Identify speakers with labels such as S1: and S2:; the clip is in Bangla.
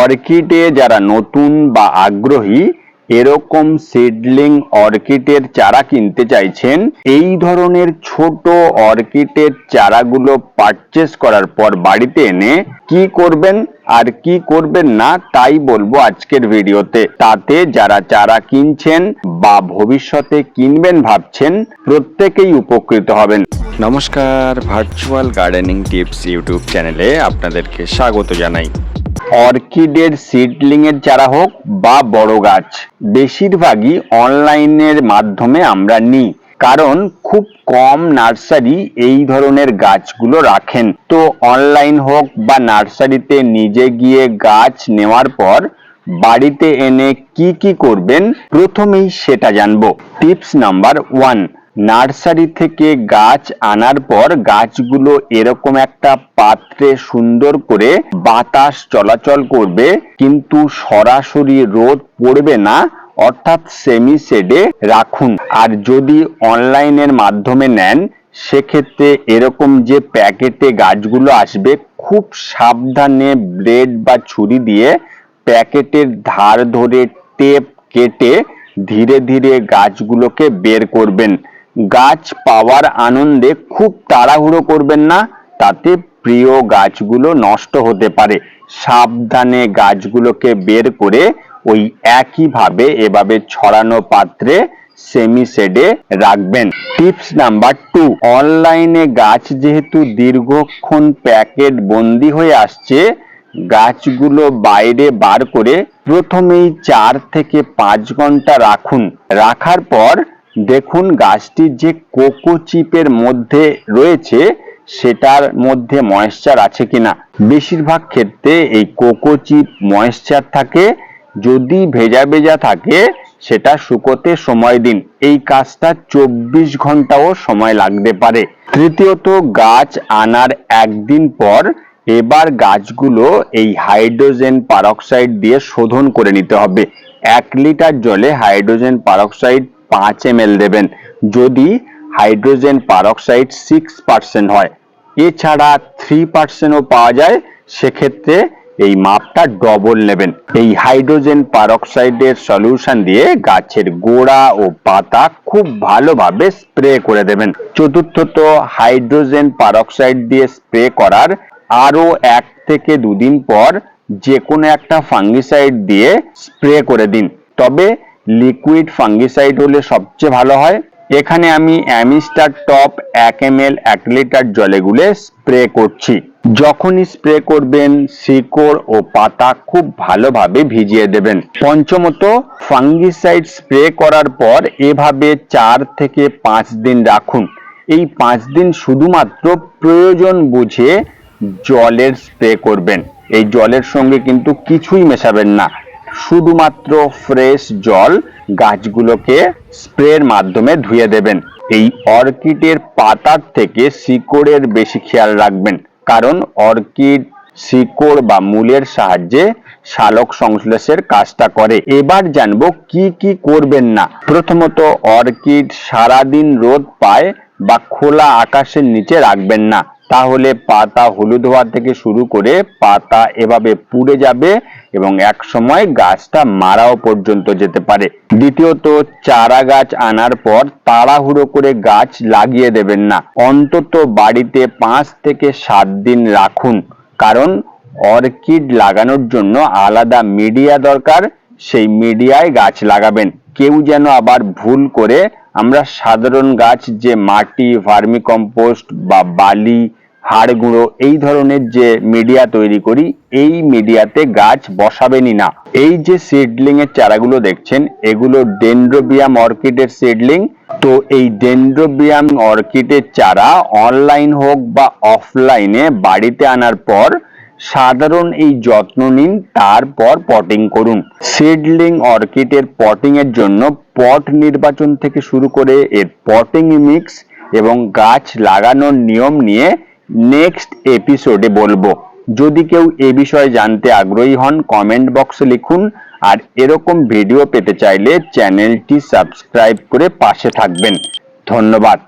S1: অর্কিডে যারা নতুন বা আগ্রহী, এরকম সিডলিং অর্কিডের চারা কিনতে চাইছেন, এই ধরনের ছোট অর্কিডের চারাগুলো পারচেস করার পর বাড়িতে এনে কি করবেন আর কি করবেন না, তাই বলব আজকের ভিডিওতে। তাতে যারা চারা কিনছেন বা ভবিষ্যতে কিনবেন ভাবছেন, প্রত্যেকেই উপকৃত হবেন।
S2: নমস্কার ভার্চুয়াল গার্ডেনিং টিপস ইউটিউব চ্যানেলে আপনাদেরকে স্বাগত জানাই।
S1: অর্কিডের সিডলিং এর চারা হোক বা বড় গাছ, বেশিরভাগই অনলাইনের মাধ্যমে আমরা নিই, কারণ খুব কম নার্সারি এই ধরনের গাছগুলো রাখেন। তো অনলাইন হোক বা নার্সারিতে নিজে গিয়ে গাছ নেওয়ার পর বাড়িতে এনে কি কি করবেন, প্রথমেই সেটা জানব। টিপস নাম্বার ওয়ান নার্সারি থেকে গাছ আনার পর গাছগুলো এরকম একটা পাত্রে সুন্দর করে বাতাস চলাচল করবে, কিন্তু সরাসরি রোদ পড়বে না, অর্থাৎ সেমি শেডে রাখুন। আর যদি অনলাইনের মাধ্যমে নেন, সেক্ষেত্রে এরকম যে প্যাকেটে গাছগুলো আসবে, খুব সাবধানে ব্লেড বা ছুরি দিয়ে প্যাকেটের ধার ধরে টেপ কেটে ধীরে ধীরে গাছগুলোকে বের করবেন। গাছ পাওয়ার আনন্দে খুব তাড়াহুড়ো করবেন না, তাতে প্রিয় গাছগুলো নষ্ট হতে পারে। সাবধানে গাছগুলোকে বের করে ওই একইভাবে এভাবে ছড়ানো পাত্রে সেমি শেডে রাখবেন। টিপস নাম্বার টু, অনলাইনে গাছ যেহেতু দীর্ঘক্ষণ প্যাকেট বন্দি হয়ে আসছে, গাছগুলো বাইরে বার করে প্রথমেই চার থেকে পাঁচ ঘণ্টা রাখুন। রাখার পর দেখুন, গাছটির যে কোকো চিপের মধ্যে রয়েছে, সেটার মধ্যে ময়েশ্চার আছে কিনা। বেশিরভাগ ক্ষেত্রে এই কোকো চিপ ময়েশ্চার থাকে। যদি ভেজা ভেজা থাকে, সেটা শুকোতে সময় দিন। এই কাজটা চব্বিশ ঘন্টাও সময় লাগতে পারে। তৃতীয়ত, গাছ আনার একদিন পর এবার গাছগুলো এই হাইড্রোজেন পারক্সাইড দিয়ে শোধন করে নিতে হবে। এক লিটার জলে হাইড্রোজেন পারক্সাইড পাঁচ এম দেবেন। যদি হাইড্রোজেন পারক্সাইড সিক্স পার্সেন্ট হয়, এছাড়া থ্রি পার্সেন্টও পাওয়া যায়, সেক্ষেত্রে এই মাপটা ডবল নেবেন। এই হাইড্রোজেন পারক্সাইডের সলিউশন দিয়ে গাছের গোড়া ও পাতা খুব ভালোভাবে স্প্রে করে দেবেন। চতুর্থত, হাইড্রোজেন পারক্সাইড দিয়ে স্প্রে করার আরও এক থেকে দুদিন পর যে কোনো একটা ফাঙ্গিসাইড দিয়ে স্প্রে করে দিন। তবে লিকুইড ফাঙ্গিসাইড হলে সবচেয়ে ভালো হয়। এখানে আমি অ্যামিস্টার টপ এক এম এল এক লিটার জলে গুলে স্প্রে করছি। যখনই স্প্রে করবেন, শিকড় ও পাতা খুব ভালোভাবে ভিজিয়ে দেবেন। পঞ্চমত, ফাঙ্গিসাইড স্প্রে করার পর এভাবে চার থেকে পাঁচ দিন রাখুন। এই পাঁচ দিন শুধুমাত্র প্রয়োজন বুঝে জলের স্প্রে করবেন। এই জলের সঙ্গে কিন্তু কিছুই মেশাবেন না। শুধুমাত্র ফ্রেশ জল গাছগুলোকে স্প্রের মাধ্যমে ধুয়ে দেবেন। এই অর্কিডের পাতার থেকে শিকড়ের বেশি খেয়াল রাখবেন, কারণ অর্কিড, শিকড় বা মূলের সাহায্যে শালক সংশ্লেষের কাজটা করে। এবার জানব কি কি করবেন না। প্রথমত অর্কিড সারাদিন রোদ পায় বা খোলা আকাশের নিচে রাখবেন না। তাহলে পাতা হলুদ হওয়া থেকে শুরু করে পাতা এভাবে পুড়ে যাবে এবং এক সময় গাছটা মারাও পর্যন্ত যেতে পারে। দ্বিতীয়ত, চারা গাছ আনার পর তাড়াহুড়ো করে গাছ লাগিয়ে দেবেন না। অন্তত বাড়িতে পাঁচ থেকে সাত দিন রাখুন। কারণ অর্কিড লাগানোর জন্য আলাদা মিডিয়া দরকার। সেই মিডিয়ায় গাছ লাগাবেন। কেউ যেন আবার ভুল করে আমরা সাধারণ গাছ যে মাটি ভার্মি কম্পোস্ট বা বালি, হাড় গুঁড়ো, এই ধরনের যে মিডিয়া তৈরি করি, এই মিডিয়াতে গাছ বসাবেনই না। এই যে সিডলিং এর চারাগুলো দেখছেন, এগুলো ডেন্ড্রোবিয়াম অর্কিডের সিডলিং তো এই ডেন্ড্রোবিয়াম অর্কিডের চারা অনলাইন হোক বা অফলাইনে বাড়িতে আনার পর সাধারণ এই যত্ন নিন, তারপর পটিং করুন। সিডলিং অর্কিডের পটিং এর জন্য পট নির্বাচন থেকে শুরু করে এর পটিং মিক্স এবং গাছ লাগানোর নিয়ম নিয়ে নেক্সট এপিসোডে বলব। যদি কেউ এ বিষয়ে জানতে আগ্রহী হন কমেন্ট বক্সে লিখুন। আর এরকম ভিডিও পেতে চাইলে চ্যানেলটি সাবস্ক্রাইব করে পাশে থাকবেন। ধন্যবাদ।